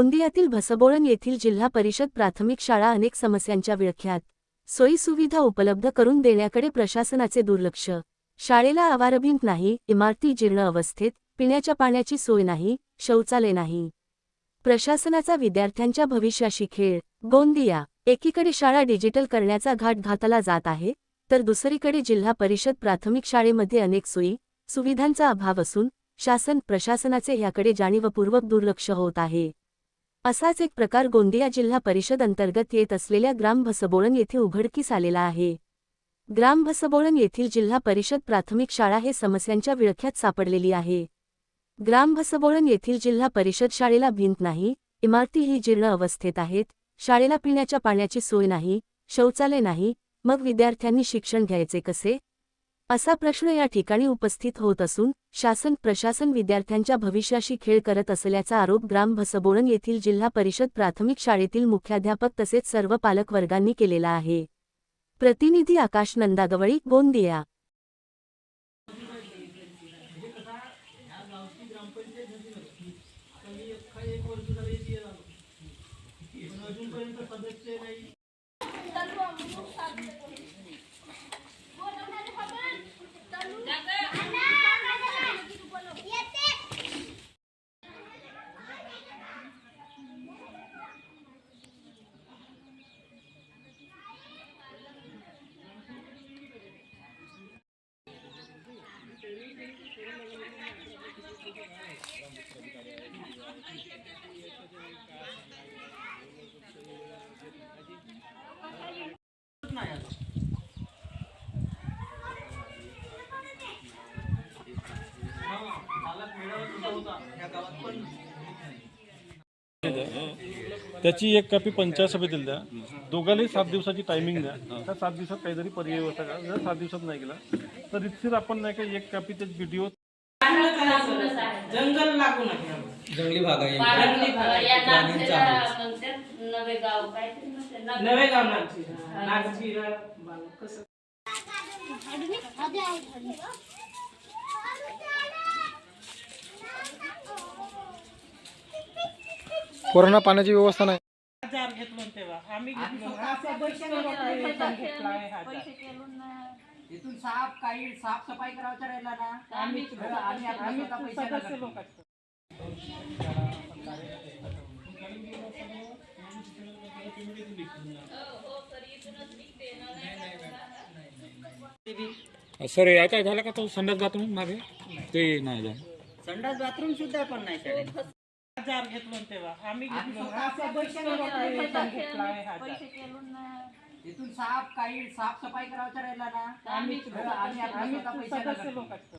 गोंदियातील भसबोळण येथील जिल्हा परिषद प्राथमिक शाळा अनेक समस्यांच्या विळख्यात. सोयीसुविधा उपलब्ध करून देण्याकडे प्रशासनाचे दुर्लक्ष. शाळेला आवारभिंत नाही इमारती जीर्ण अवस्थेत पिण्याच्या पाण्याची सोय नाही शौचालय नाही. प्रशासनाचा विद्यार्थ्यांच्या भविष्याशी खेळ. गोंदिया एकीकडे शाळा डिजिटल करण्याचा घाट घातला जात आहे तर दुसरीकडे जिल्हा परिषद प्राथमिक शाळेमध्ये अनेक सोयी सुविधांचा अभाव असून शासन प्रशासनाचे ह्याकडे जाणीवपूर्वक दुर्लक्ष होत आहे. असाच एक प्रकार गोंदिया जिल्हा परिषद अंतर्गत येत असलेल्या ग्राम भसबोळण येथे उघडकीस आलेला आहे. ग्राम भसबोळण येथील जिल्हा परिषद प्राथमिक शाळा हे समस्यांच्या विळख्यात सापडलेली आहे. ग्राम भसबोळण येथील जिल्हा परिषद शाळेला भिंत नाही इमारती ही जीर्ण अवस्थेत आहेत शाळेला पिण्याच्या पाण्याची सोय नाही शौचालय नाही मग विद्यार्थ्यांनी शिक्षण घ्यायचे कसे? असा प्रश्न या ठिकाणी उपस्थित होत असून शासन प्रशासन विद्यार्थ्यांच्या भविष्याशी खेळ करत असल्याचा आरोप ग्राम भसबोळण येथील जिल्हा परिषद प्राथमिक शाळेतील मुख्याध्यापक तसेच सर्व पालकवर्गांनी केलेला आहे. प्रतिनिधी आकाश नंदागवळी गोंदिया. त्याची एक कॉपी पंचायत सभेतील द्या. दोघांनाही सात दिवसाची टायमिंग द्या. त्या सात दिवसात काहीतरी पर्याय व्यवस्था करा. जर सात दिवसात नाही केला तर इथेच आपण नाही का एक कॉपी ते व्हिडिओ जंगल लागून आहे जंगली भाग आहे. जंगली भाग नवे गाव नवे गाव कसं? कोरोना पाण्याची व्यवस्था नाही. इथून साफ काही करायचं राहिला ना आम्ही आम्ही पैसे सर या काय झालं का तो संडास बाथरूम मागे? ते नाही झालं. संडास बाथरूम सुद्धा पण नाही शाळेत हजार घेतलो तेव्हा. आम्ही आम्ही घेतलो असा दर्शन घेतला आहे हजार. इथून साफ काही साफ सफाई करायचं राहिला ना आम्ही आम्ही स्वतः पैसे सदस्य लागतात. लोक असतो